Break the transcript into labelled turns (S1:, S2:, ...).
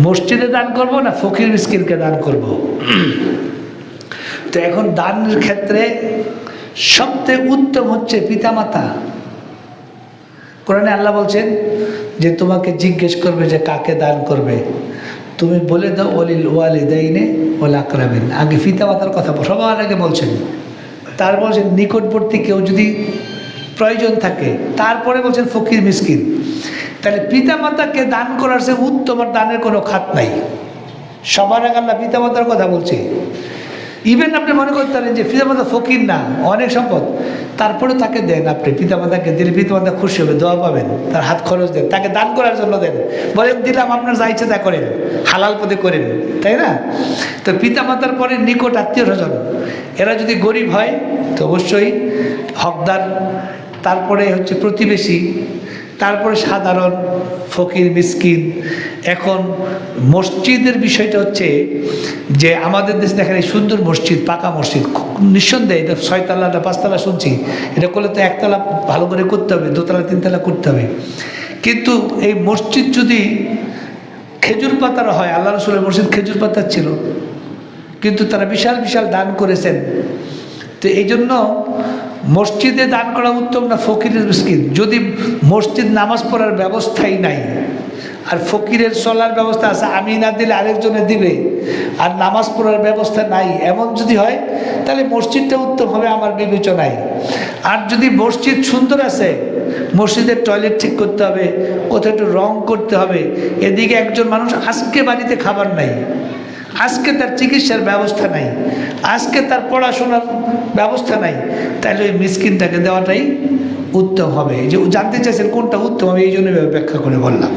S1: মসজিদে দান করব না ফকির মিসকিনকে দান করব? তো এখন দানের ক্ষেত্রে সবচেয়ে উত্তম হচ্ছে পিতামাতা। কোরআনে আল্লাহ বলছেন যে তোমাকে জিজ্ঞেস করবে যে কাকে দান করবে। তুমি বলে দাও অলিল ওয়ালিদাইনে ওলা আকরাবেন আগে পিতামাতার কথা সবার আগে বলছেন। তার বলছেন, নিকটবর্তী কেউ যদি প্রয়োজন থাকে। তারপরে বলছেন, ফকির মিসকিন। তাহলে পিতামাতাকে দান করার সে উত্তম দানের কোনো খাত নাই। সবার আগে আল্লাহ পিতামাতার কথা বলছে। ইভেন আপনি মনে করতে পারেন যে পিতামাতা ফকির না, অনেক সম্পদ। তারপরে তাকে দেন আপনি, পিতামাতাকে দিলে পিতামাতা খুশি হবে, দোয়া পাবেন, তার হাত খরচ দেন, তাকে দান করার জন্য দেন। বলেন দিলাম, আপনার যা ইচ্ছে তা করেন, হালাল পদে করেন। তাই না? তো পিতামাতার পরে নিকট আত্মীয় স্বজন, এরা যদি গরিব হয়, তো অবশ্যই হকদার, তারপরে হচ্ছে প্রতিবেশী তারপরে সাধারণ ফকির, মিসকিন। এখন মসজিদের বিষয়টা হচ্ছে যে আমাদের দেশে দেখেন এই সুন্দর মসজিদ, পাকা মসজিদ নিঃসন্দেহে এটা ছয়তলা না পাঁচতলা শুনছি। এটা করলে তো একতলা ভালো করে করতে হবে, দোতলা, তিনতলা করতে হবে। কিন্তু এই মসজিদ যদি খেজুর পাতার হয়, আল্লাহ রসুলের মসজিদ খেজুর পাতার ছিল। কিন্তু তারা বিশাল বিশাল দান করেছেন। তো এই জন্য মসজিদে দান করা উত্তম না ফকিরের মিসকিন? যদি মসজিদ নামাজ পড়ার ব্যবস্থাই নাই, আর ফকিরের চলার ব্যবস্থা আছে, আমি না দিলে আরেকজনে দিবে, আর নামাজ পড়ার ব্যবস্থা নাই, এমন যদি হয়, তাহলে মসজিদটা উত্তম হবে আমার বিবেচনায়। আর যদি মসজিদ সুন্দর আছে, মসজিদের টয়লেট ঠিক করতে হবে, কোথাও একটু রং করতে হবে, এদিকে একজন মানুষ আজকে বাড়িতে খাবার নাই। আজকে তার চিকিৎসার ব্যবস্থা নাই। আজকে তার পড়াশোনার ব্যবস্থা নাই। তাহলে ওই মিসকিনটাকে দেওয়াটাই উত্তম হবে। যে জানতে চাইছেন কোনটা উত্তম, আমি এই জন্য ব্যাখ্যা করে বললাম।